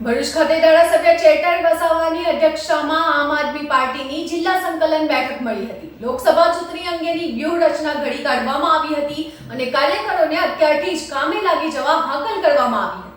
ભરૂચ ખાતે ધારાસભ્ય ચેતર વસાવાની અધ્યક્ષતામાં આમ આદમી પાર્ટીની જિલ્લા સંકલન બેઠક મળી હતી. લોકસભા ચૂંટણી અંગેની વ્યૂહરચના ઘડી કાઢવામાં આવી હતી અને કાર્યકરોને અત્યારથી જ કામે લાગી જવા હાકલ કરવામાં આવી હતી.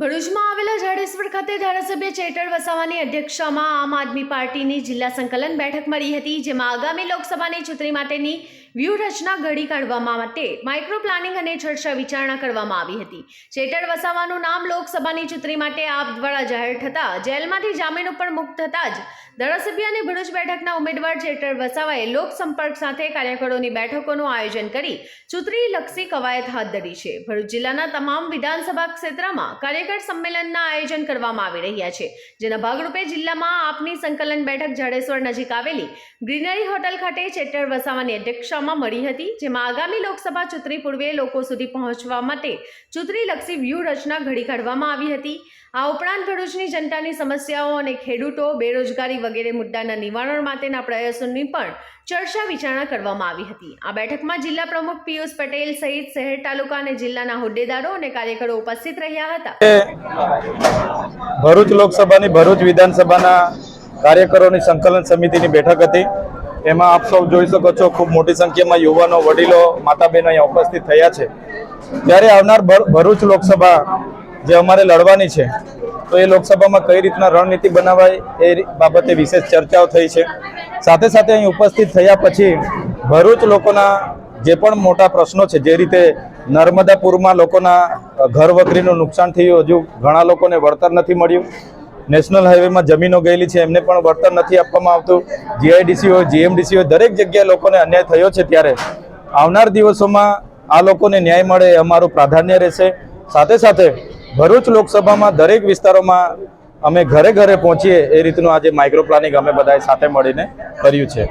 ભરૂચમાં આવેલા જાડેશ્વર ખાતે ધારાસભ્ય ચેટર વસાવાની અધ્યક્ષતામાં આમ આદમી પાર્ટીની જિલ્લા સંકલન બેઠક મળી હતી, જેમાં આગામી લોકસભાની ચૂંટણી માટેની વ્યૂહરચના ઘડી કાઢવામાં માટે માઇક્રો પ્લાનિંગ અને ચર્ચા વિચારણા કરવામાં આવી હતી. ચેટર વસાવાનું નામ લોકસભાની ચૂંટણી માટે આપ દ્વારા જાહેર થતાં જેલમાંથી જામીન ઉપર મુક્ત થતાં જ ધારાસભ્ય અને ભરૂચ બેઠકના ઉમેદવાર ચેતર વસાવાએ લોકસંપર્ક સાથે કાર્યકરોની બેઠકોનું આયોજન કરી ચૂંટણીલક્ષી કવાયત હાથ ધરી છે. ભરૂચ જિલ્લાના તમામ વિધાનસભા ક્ષેત્રમાં કાર્યકર સંમેલનના આયોજન કરવામાં આવી રહ્યા છે, જેના ભાગરૂપે જિલ્લામાં આપની સંકલન બેઠક જાડેશ્વર નજીક આવેલી ગ્રીનરી હોટલ ખાતે ચેટર વસાવાની અધ્યક્ષતામાં મળી હતી, જેમાં આગામી લોકસભા ચૂંટણી પૂર્વે લોકો સુધી પહોંચવા માટે ચૂંટણીલક્ષી વ્યૂહરચના ઘડી કાઢવામાં આવી હતી. આ ઉપરાંત ભરૂચની જનતાની સમસ્યાઓ અને ખેડૂતો બેરોજગારી વગેરે મુદ્દાના નિવારણ માટેના પ્રયાસોની પણ ચર્ચા વિચારણા કરવામાં આવી હતી. આ બેઠકમાં જિલ્લા પ્રમુખ પિયુષ પટેલ સહિત શહેર તાલુકા અને જિલ્લાના હોદ્દેદારો અને કાર્યકરો ઉપસ્થિત રહ્યા હતા. ભરૂચ લોકસભાની ભરૂચ વિધાનસભાના કાર્યકરોની સંકલન સમિતિની બેઠક હતી. એમાં આપ સૌ જોઈ શકો છો ખૂબ મોટી સંખ્યામાં યુવાનો, વડીલો માતા બહેનો અહીંયા ઉપસ્થિત થયા છે. ત્યારે આવનાર ભરૂચ લોકસભા જે અમારે લડવાની છે તો એ લોકસભામાં કઈ રીતના રણનીતિ બનાવાય એ બાબતે વિશેષ ચર્ચાઓ થઈ છે. સાથે સાથે અહીં ઉપસ્થિત થયા પછી ભરૂચ લોકોના જે પણ મોટા પ્રશ્નો છે, જે રીતે નર્મદાપુરમાં લોકોના ઘર વકરીનું નુકસાન થયું, હજુ ઘણા લોકોને વળતર નથી મળ્યું. નેશનલ હાઈવેમાં જમીનો ગયેલી છે, એમને પણ વળતર નથી આપવામાં આવતું. જીઆઈડીસી હોય જીએમડીસી હોય દરેક જગ્યાએ લોકોને અન્યાય થયો છે ત્યારે. આવનાર દિવસોમાં આ લોકોને ન્યાય મળે અમારું પ્રાધાન્ય રહેશે. સાથે સાથે ભરૂચ લોકસભામાં દરેક વિસ્તારોમાં અમે ઘરે ઘરે પહોંચીએ એ રીતનું આજે માઇક્રો પ્લાનિંગ અમે બધાએ સાથે મળીને કર્યું છે.